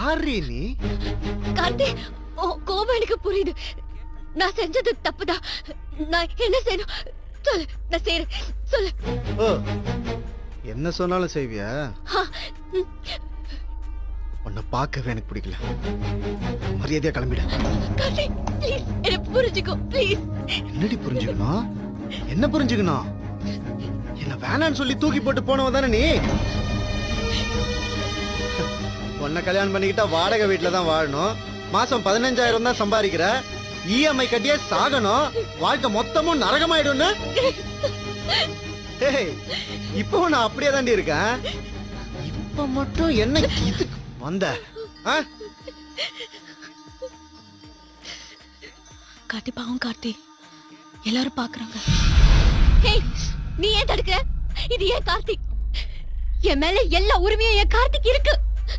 யாரு நீ? கார்த்தி கோபம் எனக்கு புரியுது. நான் செஞ்சது தப்புதான் நான் என்ன செய்யணும்? சொல்லு நான் செய்யறேன் சொல்லு. ஓ என்ன சொன்னாலும் செய்வியா? உன்னை பார்க்கவே எனக்கு பிடிக்கல. மரியாதையா கிளம்பிட. கார்த்தி ப்ளீஸ் என்ன புரிஞ்சுக்கோ ப்ளீஸ் என்னடி புரிஞ்சுக்கணும்? என்ன புரிஞ்சுக்கணும்? என்ன வேணான்னு சொல்லி தூக்கி போட்டு போனவ தானே நீ? உன்னை கல்யாணம் பண்ணிக்கிட்டா வாடகை வீட்டில் தான் வாழணும். மாசம் பதினஞ்சாயிரம் தான் சம்பாதிக்கிற. இஎம்ஐ கட்டியே சாகணும். வாழ்க்கை மொத்தமும் நரகமாயிடும்னு? ஏய், இப்பவும் நான் அப்படியே தாண்டி இருக்கேன். இப்ப மட்டும் என்ன இதுக்கு வந்த? ஆ? கார்த்தி பாவம் கார்த்தி. எல்லாரும் பாக்குறாங்க. நீ ஏன் தடுக்க இது ஏன் கார்த்திக் என் மேல எல்லா உரிமையும் என் கார்த்திக் இருக்கு.